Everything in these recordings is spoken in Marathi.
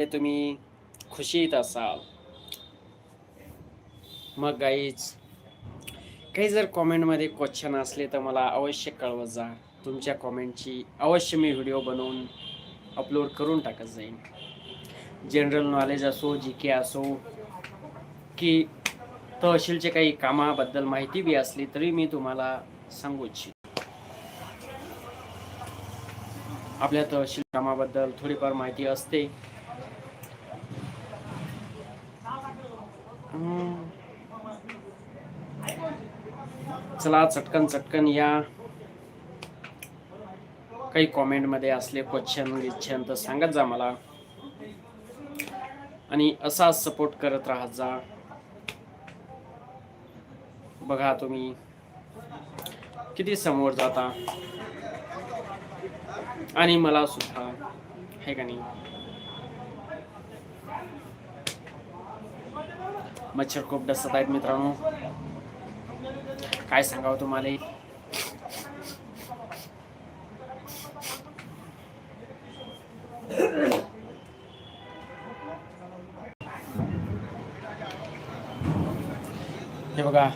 ते तुम्ही खुशीत असाल. मग गाईच काही जर कॉमेंटमध्ये क्वेश्चन असले तर मला अवश्य कळवत जा. तुमच्या कॉमेंटची अवश्य मी व्हिडिओ बनवून अपलोड करून टाकत जाईन. जनरल नॉलेज असो जी के असो की तहसीलचे काही कामाबद्दल माहिती बी असली तरी मी तुम्हाला सांगू इच्छितो. आपल्या तहसील कामाबद्दल थोडीफार माहिती असते. चला चटकन चटकन या. काही कॉमेंटमध्ये असले क्वेश्चन गिच्छन तर सांगत जा मला. आणि असा सपोर्ट करत राहत जा. बघा तुम्ही. किती समोर जाता. आणि मला सुद्धा आहे का नाही? मच्छर खूप डसत आहेत मित्रांनो. काय सांगावं तुम्हाला हे बघा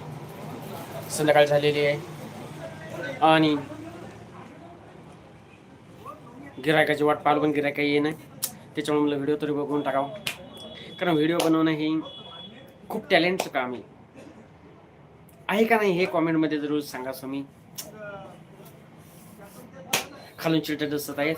संध्याकाळ झालेली आहे. आणि गिरायकाची वाट पाहिलं पण गिरायका येईन. नाही त्याच्यामुळे मला व्हिडिओ तरी बघून टाकावं. कारण व्हिडिओ बनवणं हे खूप टॅलेंटचं काम आहे. आहे का नाही हे कॉमेंटमध्ये जरूर सांगा तुम्ही खालून चिलटे दिसत आहेत.